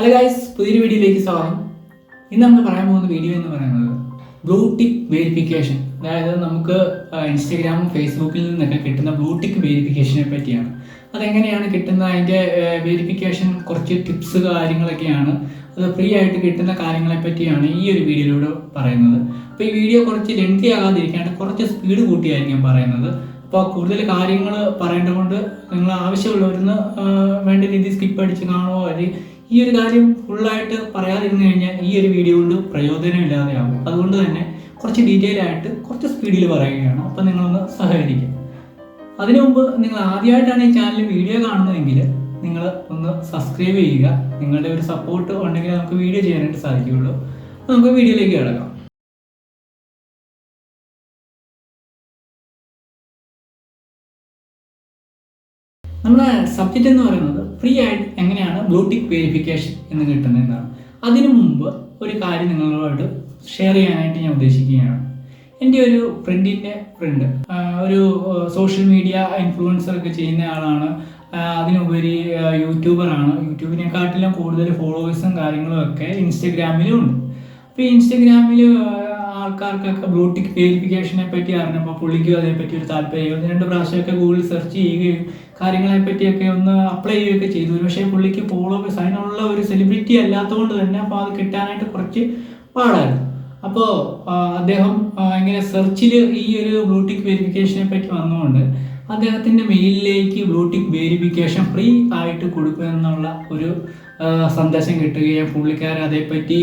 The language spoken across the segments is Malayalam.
ഹലോ ഗൈസ് പുതിയൊരു വീഡിയോയിലേക്ക് സ്വാഗതം. ഇന്ന് നമ്മൾ പറയാൻ പോകുന്ന വീഡിയോ എന്ന് പറയുന്നത് ബ്ലൂ ടിക്ക് വെരിഫിക്കേഷൻ അതായത് നമുക്ക് ഇൻസ്റ്റഗ്രാമും ഫേസ്ബുക്കിൽ നിന്നൊക്കെ കിട്ടുന്ന ബ്ലൂ ടിക്ക് വെരിഫിക്കേഷനെ പറ്റിയാണ്. അതെങ്ങനെയാണ് കിട്ടുന്ന അതിന്റെ വെരിഫിക്കേഷൻ കുറച്ച് ടിപ്സ് കാര്യങ്ങളൊക്കെയാണ്. അത് ഫ്രീ ആയിട്ട് കിട്ടുന്ന കാര്യങ്ങളെ പറ്റിയാണ് ഈ ഒരു വീഡിയോയിലൂടെ പറയുന്നത്. അപ്പോൾ ഈ വീഡിയോ കുറച്ച് ലെങ്തി ആകാതിരിക്കാണ്ട് കുറച്ച് സ്പീഡ് കൂട്ടിയായിരിക്കും പറയുന്നത്. അപ്പോൾ കൂടുതൽ കാര്യങ്ങൾ പറയേണ്ടതുകൊണ്ട് നിങ്ങൾ ആവശ്യമുള്ളവരുന്ന് വേണ്ട രീതിയിൽ സ്കിപ്പ് അടിച്ച് കാണുമോ അല്ലെങ്കിൽ ഈ ഒരു കാര്യം ഫുള്ളായിട്ട് പറയാതിരുന്നു കഴിഞ്ഞാൽ ഈ ഒരു വീഡിയോ കൊണ്ട് പ്രയോജനമില്ലാതെയാകും അതുകൊണ്ട് തന്നെ കുറച്ച് ഡീറ്റെയിൽ ആയിട്ട് കുറച്ച് സ്പീഡിൽ പറയുകയാണ്. അപ്പം നിങ്ങളൊന്ന് സഹകരിക്കുക അതിനു മുമ്പ് നിങ്ങൾ ആദ്യമായിട്ടാണ് ഈ ചാനലിൽ വീഡിയോ കാണുന്നതെങ്കിൽ നിങ്ങൾ ഒന്ന് സബ്സ്ക്രൈബ് ചെയ്യുക. നിങ്ങളുടെ ഒരു സപ്പോർട്ട് ഉണ്ടെങ്കിൽ നമുക്ക് വീഡിയോ ചെയ്യാനായിട്ട് സാധിക്കുകയുള്ളൂ. നമുക്ക് വീഡിയോയിലേക്ക് കിടക്കാം. നമ്മുടെ സബ്ജക്റ്റ് എന്ന് പറയുന്നത് ഫ്രീ ആയിട്ട് എങ്ങനെയാണ് ബ്ലൂടിക് വെരിഫിക്കേഷൻ എന്ന് കിട്ടുന്നത് എന്നാണ് അതിനു മുമ്പ് ഒരു കാര്യം നിങ്ങളോട് ഷെയർ ചെയ്യാനായിട്ട് ഞാൻ ഉദ്ദേശിക്കുകയാണ്. എന്റെ ഒരു ഫ്രണ്ടിന്റെ ഫ്രണ്ട് ഒരു സോഷ്യൽ മീഡിയ ഇൻഫ്ലുവൻസർ ഒക്കെ ചെയ്യുന്ന ആളാണ്. അതിനുപരി യൂട്യൂബറാണ് യൂട്യൂബിനെക്കാട്ടിലും കൂടുതൽ ഫോളോവേഴ്സും കാര്യങ്ങളും ഒക്കെ ഇൻസ്റ്റഗ്രാമിലും ഉണ്ട്. അപ്പോൾ ഇൻസ്റ്റഗ്രാമിൽ ആൾക്കാർക്കൊക്കെ ബ്ലൂടിക് വെരിഫിക്കേഷനെ പറ്റി അറിഞ്ഞപ്പോൾ പുള്ളിക്കും അതേപ്പറ്റി ഒരു താല്പര്യം ഒന്ന് രണ്ട് പ്രാവശ്യമൊക്കെ ഗൂഗിളിൽ സെർച്ച് ചെയ്യുകയും കാര്യങ്ങളെ പറ്റിയൊക്കെ ഒന്ന് അപ്ലൈ ചെയ്യുകയൊക്കെ ചെയ്തു. പക്ഷേ പുള്ളിക്ക് ഫോളോ അതിനുള്ള ഒരു സെലിബ്രിറ്റി അല്ലാത്തതുകൊണ്ട് തന്നെ അപ്പോൾ അത് കിട്ടാനായിട്ട് കുറച്ച് പാടായിരുന്നു. അപ്പോൾ അദ്ദേഹം ഇങ്ങനെ സെർച്ചിൽ ഈ ഒരു ബ്ലൂടിക് വെരിഫിക്കേഷനെ പറ്റി വന്നുകൊണ്ട് അദ്ദേഹത്തിന്റെ മെയിലിലേക്ക് ബ്ലൂടിക് വെരിഫിക്കേഷൻ ഫ്രീ ആയിട്ട് കൊടുക്കുക എന്നുള്ള ഒരു സന്ദേശം കിട്ടുകയും പുള്ളിക്കാരൻ അതേപ്പറ്റി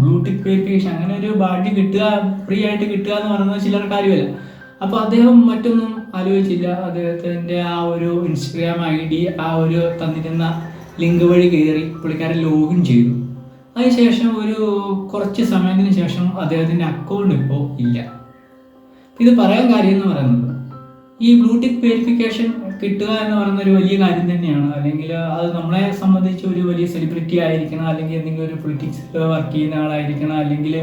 ബ്ലൂടിക് വെരിഫിക്കേഷൻ അങ്ങനെ ഒരു ഭാഗ്യം കിട്ടുക ഫ്രീ ആയിട്ട് കിട്ടുക എന്ന് പറയുന്നത് ചിലർ കാര്യമല്ല. അപ്പോൾ അദ്ദേഹം മറ്റൊന്നും ആലോചിച്ചില്ല. അദ്ദേഹത്തിന്റെ ആ ഒരു ഇൻസ്റ്റഗ്രാം ഐ ഡി ആ ഒരു തന്നിരുന്ന ലിങ്ക് വഴി കയറി പുള്ളിക്കാരൻ ലോഗിൻ ചെയ്തു. അതിനുശേഷം ഒരു കുറച്ച് സമയത്തിന് ശേഷം അദ്ദേഹത്തിന്റെ അക്കൗണ്ട് ഇപ്പോൾ ഇല്ല. ഇത് പറയാൻ കാര്യം എന്ന് പറയുന്നത് ഈ ബ്ലൂടൂത്ത് വെരിഫിക്കേഷൻ കിട്ടുക എന്ന് പറയുന്ന ഒരു വലിയ കാര്യം തന്നെയാണ്. അല്ലെങ്കിൽ അത് നമ്മളെ സംബന്ധിച്ച് ഒരു വലിയ സെലിബ്രിറ്റി ആയിരിക്കണം അല്ലെങ്കിൽ എന്തെങ്കിലും ഒരു പൊളിറ്റിക്സ് വർക്ക് ചെയ്യുന്ന ആളായിരിക്കണം അല്ലെങ്കിൽ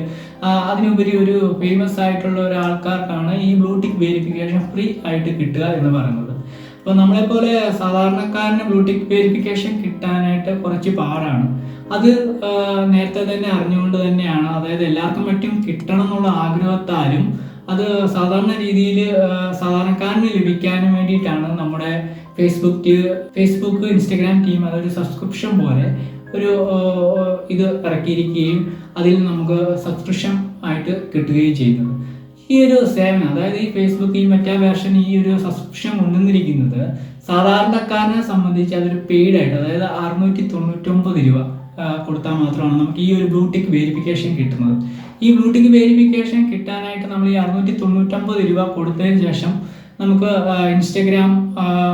അതിനുപരി ഒരു ഫേമസ് ആയിട്ടുള്ള ഒരാൾക്കാർക്കാണ് ഈ ബ്ലൂടിക് വെരിഫിക്കേഷൻ ഫ്രീ ആയിട്ട് കിട്ടുക എന്ന് പറയുന്നത്. അപ്പോൾ നമ്മളെപ്പോലെ സാധാരണക്കാരന് ബ്ലൂടിക് വെരിഫിക്കേഷൻ കിട്ടാനായിട്ട് കുറച്ച് പാടാണ്. അത് നേരത്തെ തന്നെ അറിഞ്ഞുകൊണ്ട് തന്നെയാണ്. അതായത് എല്ലാവർക്കും പറ്റും കിട്ടണം എന്നുള്ള ആഗ്രഹത്താലും അത് സാധാരണ രീതിയിൽ സാധാരണക്കാരന് ലഭിക്കാനും വേണ്ടിയിട്ടാണ് നമ്മുടെ ഫേസ്ബുക്ക് ഫേസ്ബുക്ക് ഇൻസ്റ്റഗ്രാം ടീം അതൊരു സബ്സ്ക്രിപ്ഷൻ പോലെ ഒരു ഇത് ഇറക്കിയിരിക്കുകയും അതിൽ നമുക്ക് സബ്സ്ക്രിപ്ഷൻ ആയിട്ട് കിട്ടുകയും ചെയ്യുന്നത്. ഈ ഒരു സേവനം അതായത് ഈ ഫേസ്ബുക്ക് ഈ മറ്റേ വേർഷൻ ഈ ഒരു സബ്സ്ക്രിപ്ഷൻ കൊണ്ടുവന്നിരിക്കുന്നത് സാധാരണക്കാരനെ സംബന്ധിച്ച് അതൊരു പെയ്ഡ് ആയിട്ട് അതായത് അറുന്നൂറ്റി തൊണ്ണൂറ്റൊമ്പത് രൂപ. കൊടുത്താൽ മാത്രമാണ് നമുക്ക് ഈ ഒരു ബ്ലൂടിക് വെരിഫിക്കേഷൻ കിട്ടുന്നത്. ഈ ബ്ലൂടിക് വെരിഫിക്കേഷൻ കിട്ടാനായിട്ട് നമ്മൾ ഈ അറുന്നൂറ്റി തൊണ്ണൂറ്റമ്പത് രൂപ കൊടുത്തതിന് ശേഷം നമുക്ക് ഇൻസ്റ്റഗ്രാം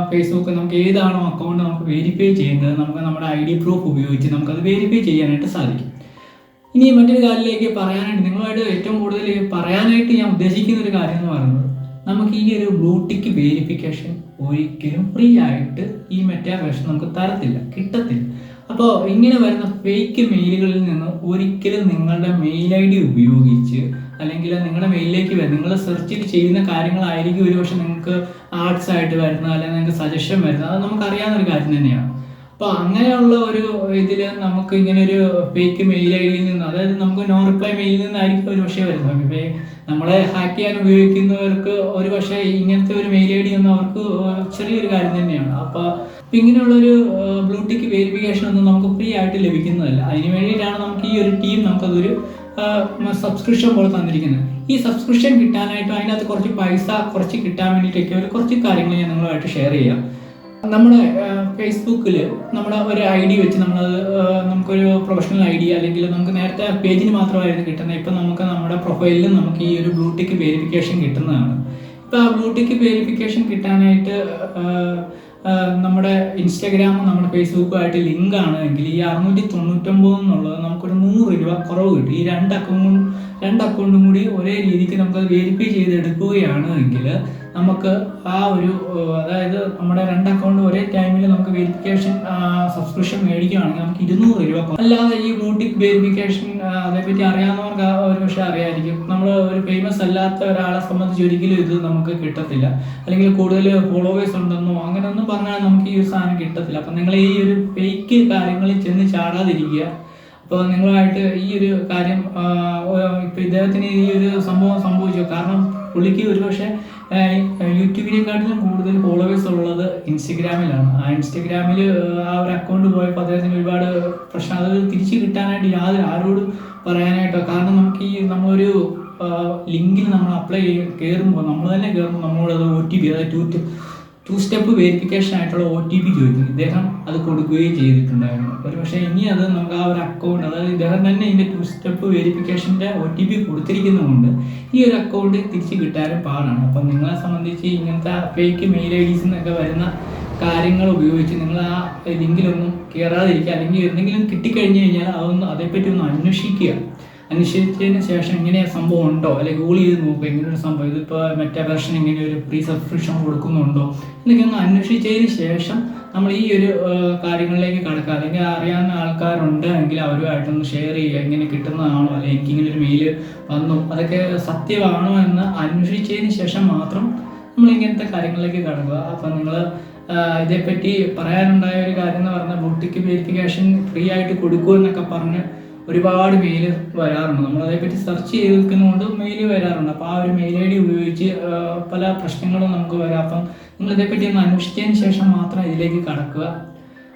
ഫേസ്ബുക്ക് നമുക്ക് ഏതാണോ അക്കൗണ്ട് നമുക്ക് വെരിഫൈ ചെയ്യേണ്ടത് നമുക്ക് നമ്മുടെ ഐ ഡി പ്രൂഫ് ഉപയോഗിച്ച് നമുക്കത് വെരിഫൈ ചെയ്യാനായിട്ട് സാധിക്കും. ഇനി മറ്റൊരു കാര്യത്തിലേക്ക് പറയാനായിട്ട് നിങ്ങളുമായിട്ട് ഏറ്റവും കൂടുതൽ പറയാനായിട്ട് ഞാൻ ഉദ്ദേശിക്കുന്ന ഒരു കാര്യം എന്ന് പറയുന്നത് നമുക്ക് ഈ ഒരു ബ്ലൂടിക്ക് വെരിഫിക്കേഷൻ ഒരിക്കലും ഫ്രീ ആയിട്ട് ഈ മെറ്റാ വേഷം നമുക്ക് തരത്തില്ല കിട്ടത്തില്ല. അപ്പോൾ ഇങ്ങനെ വരുന്ന ഫേക്ക് മെയിലുകളിൽ നിന്ന് ഒരിക്കലും നിങ്ങളുടെ മെയിൽ ഐ ഡി ഉപയോഗിച്ച് അല്ലെങ്കിൽ നിങ്ങളുടെ മെയിലിലേക്ക് വരുന്ന നിങ്ങൾ സെർച്ചിൽ ചെയ്യുന്ന കാര്യങ്ങളായിരിക്കും ഒരുപക്ഷെ നിങ്ങൾക്ക് ആർട്സ് ആയിട്ട് വരുന്നത് അല്ലെങ്കിൽ നിങ്ങൾക്ക് സജഷൻ വരുന്നത്. അത് നമുക്ക് അറിയാവുന്ന ഒരു കാര്യം തന്നെയാണ്. അപ്പോൾ അങ്ങനെയുള്ള ഒരു ഇതിൽ നമുക്ക് ഇങ്ങനെ ഒരു ഫേക്ക് മെയിൽ ഐ ഡിയിൽ നിന്ന് അതായത് നമുക്ക് നോ റിപ്ലൈ മെയിലിൽ നിന്നായിരിക്കും ഒരു പക്ഷേ വരുന്നത്. ഇപ്പം നമ്മളെ ഹാക്ക് ചെയ്യാൻ ഉപയോഗിക്കുന്നവർക്ക് ഒരു പക്ഷേ ഇങ്ങനത്തെ ഒരു മെയിൽ ഐ ഡി ഒന്നും അവർക്ക് ചെറിയൊരു കാര്യം തന്നെയാണ്. അപ്പോൾ ഇങ്ങനെയുള്ള ഇങ്ങനെയുള്ളൊരു ബ്ലൂടിക്ക് വെരിഫിക്കേഷൻ ഒന്നും നമുക്ക് ഫ്രീ ആയിട്ട് ലഭിക്കുന്നതല്ല. അതിന് വേണ്ടിയിട്ടാണ് നമുക്ക് ഈ ഒരു ടീം നമുക്കതൊരു സബ്സ്ക്രിപ്ഷൻ പോലെ തന്നിരിക്കുന്നത്. ഈ സബ്സ്ക്രിപ്ഷൻ കിട്ടാനായിട്ടും അതിനകത്ത് കുറച്ച് പൈസ കുറച്ച് കിട്ടാൻ വേണ്ടിയിട്ടൊക്കെ ഒരു കുറച്ച് കാര്യങ്ങൾ ഞാൻ നിങ്ങളുമായിട്ട് ഷെയർ ചെയ്യാം. നമ്മുടെ ഫേസ്ബുക്കിൽ നമ്മൾ ഒരു ഐ ഡി വെച്ച് നമ്മൾ നമുക്കൊരു പ്രൊഫഷണൽ ഐ ഡി അല്ലെങ്കിൽ നമുക്ക് നേരത്തെ പേജിന് മാത്രമായിരുന്നു കിട്ടുന്നത്. ഇപ്പം നമുക്ക് നമ്മുടെ പ്രൊഫൈലിൽ നമുക്ക് ഈ ഒരു ബ്ലൂടിക്ക് വെരിഫിക്കേഷൻ കിട്ടുന്നതാണ്. ഇപ്പം ആ ബ്ലൂടിക്ക് വെരിഫിക്കേഷൻ കിട്ടാനായിട്ട് നമ്മുടെ ഇൻസ്റ്റാഗ്രാമും നമ്മുടെ ഫേസ്ബുക്കുമായിട്ട് ലിങ്ക് ആണ് എങ്കിൽ ഈ അറുന്നൂറ്റി തൊണ്ണൂറ്റൊമ്പത് എന്നുള്ളത് നമുക്കൊരു നൂറ് രൂപ കുറവ് കിട്ടും. ഈ രണ്ട് അക്കൗണ്ടും രണ്ട് അക്കൗണ്ടും കൂടി ഒരേ രീതിക്ക് നമുക്ക് വെരിഫൈ ചെയ്തെടുക്കുകയാണ് എങ്കിൽ നമുക്ക് ആ ഒരു അതായത് നമ്മുടെ രണ്ട് അക്കൗണ്ട് ഒരേ ടൈമിൽ നമുക്ക് വെരിഫിക്കേഷൻ സബ്സ്ക്രിപ്ഷൻ മേടിക്കുകയാണെങ്കിൽ നമുക്ക് ഇരുന്നൂറ് രൂപ. അല്ലാതെ ഈ ബ്ലൂടിക് വെരിഫിക്കേഷൻ അതേപ്പറ്റി അറിയാവുന്നവർക്ക് ഒരു പക്ഷേ അറിയാമായിരിക്കും നമ്മൾ ഒരു ഫേമസ് അല്ലാത്ത ഒരാളെ സംബന്ധിച്ച് ഒരിക്കലും ഇത് നമുക്ക് കിട്ടത്തില്ല. അല്ലെങ്കിൽ കൂടുതൽ ഫോളോവേഴ്സ് ഉണ്ടെന്നോ അങ്ങനെ ഒന്നും പറഞ്ഞാൽ നമുക്ക് ഈ ഒരു സാധനം കിട്ടത്തില്ല. അപ്പം നിങ്ങൾ ഈ ഒരു ഫേക്ക് കാര്യങ്ങളിൽ ചെന്ന് ചാടാതിരിക്കുക. അപ്പോൾ നിങ്ങളായിട്ട് ഈ ഒരു കാര്യം ഇപ്പം ഇദ്ദേഹത്തിന് ഈ ഒരു സംഭവം സംഭവിച്ചു? കാരണം പുള്ളിക്ക് ഒരുപക്ഷെ യൂട്യൂബിനെക്കാട്ടിലും കൂടുതൽ ഫോളോവേഴ്സ് ഉള്ളത് ഇൻസ്റ്റഗ്രാമിലാണ്. ആ ഇൻസ്റ്റഗ്രാമിൽ ആ ഒരു അക്കൗണ്ട് പോയപ്പോൾ അദ്ദേഹത്തിന് ഒരുപാട് പ്രശ്നം. അത് തിരിച്ചു കിട്ടാനായിട്ട് യാതൊരു ആരോടും പറയാനായിട്ടോ. കാരണം നമുക്ക് ഈ നമ്മളൊരു ലിങ്കിൽ നമ്മൾ അപ്ലൈ ചെയ്യും കയറുമ്പോൾ നമ്മൾ തന്നെ കയറുമ്പോൾ നമ്മളത് ഒ ടി പി അതായത് ടു ടു സ്റ്റെപ്പ് വെരിഫിക്കേഷൻ ആയിട്ടുള്ള ഒ ടി പി ചോദിക്കും ഇദ്ദേഹം അത് കൊടുക്കുകയും ചെയ്തിട്ടുണ്ടായിരുന്നു. ഒരു പക്ഷേ ഇനി അത് നമുക്ക് ആ ഒരു അക്കൗണ്ട് അതായത് ഇദ്ദേഹം തന്നെ ഇതിന്റെ ടു സ്റ്റെപ്പ് വെരിഫിക്കേഷന്റെ ഒ ടി പി കൊടുത്തിരിക്കുന്നതുകൊണ്ട് ഈ ഒരു അക്കൗണ്ട് തിരിച്ച് കിട്ടാനും പാടാണ്. അപ്പം നിങ്ങളെ സംബന്ധിച്ച് ഇങ്ങനത്തെ ഫേക്ക് മെയിൽ ഐ ഡീസ് എന്നൊക്കെ വരുന്ന കാര്യങ്ങൾ ഉപയോഗിച്ച് നിങ്ങൾ ആ ലിങ്കിലൊന്നും കയറാതിരിക്കുക അല്ലെങ്കിൽ എന്തെങ്കിലും കിട്ടിക്കഴിഞ്ഞ് കഴിഞ്ഞാൽ അതൊന്ന് അതേപ്പറ്റി ഒന്ന് അന്വേഷിക്കുക. അന്വേഷിച്ചതിന് ശേഷം ഇങ്ങനെ സംഭവം ഉണ്ടോ? അല്ലെങ്കിൽ ഗൂഗിൾ ചെയ്ത് നോക്കുക ഇങ്ങനെ ഒരു സംഭവം. ഇതിപ്പോൾ മറ്റേ വെർഷൻ ഇങ്ങനെ ഒരു ഫ്രീ സബ്സ്ക്രിപ്ഷൻ കൊടുക്കുന്നുണ്ടോ? എന്നൊക്കെ ഒന്ന് അന്വേഷിച്ചതിന് ശേഷം നമ്മൾ ഈ ഒരു കാര്യങ്ങളിലേക്ക് കടക്കുക. അല്ലെങ്കിൽ അറിയാവുന്ന ആൾക്കാരുണ്ട് എങ്കിൽ അവരുമായിട്ടൊന്ന് ഷെയർ ചെയ്യുക. ഇങ്ങനെ കിട്ടുന്നതാണോ? അല്ലെങ്കിൽ എനിക്ക് ഇങ്ങനെ ഒരു മെയിൽ വന്നു. അതൊക്കെ സത്യമാണോ എന്ന് അന്വേഷിച്ചതിന് ശേഷം മാത്രം നമ്മൾ ഇങ്ങനത്തെ കാര്യങ്ങളിലേക്ക് കടക്കുക. അപ്പം നിങ്ങൾ ഇതേപ്പറ്റി പറയാനുണ്ടായ ഒരു കാര്യം എന്ന് പറഞ്ഞാൽ ബുട്ടിക്ക് വെരിഫിക്കേഷൻ ഫ്രീ ആയിട്ട് കൊടുക്കുമെന്നൊക്കെ പറഞ്ഞ് ഒരുപാട് മെയിൽ വരാറുണ്ട്. നമ്മൾ അതേപ്പറ്റി സെർച്ച് ചെയ്ത് നിൽക്കുന്നതുകൊണ്ട് മെയിൽ വരാറുണ്ട്. അപ്പോൾ ആ ഒരു മെയിൽ ഐ ഡി ഉപയോഗിച്ച് പല പ്രശ്നങ്ങളും നമുക്ക് വരാം. അപ്പം നിങ്ങൾ ഇതേപ്പറ്റി ഒന്ന് അന്വേഷിച്ചതിന് ശേഷം മാത്രം ഇതിലേക്ക് കടക്കുക.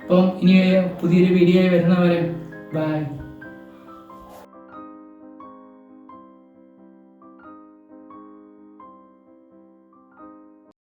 അപ്പം ഇനി പുതിയൊരു വീഡിയോ വരുന്നവരെ ബൈ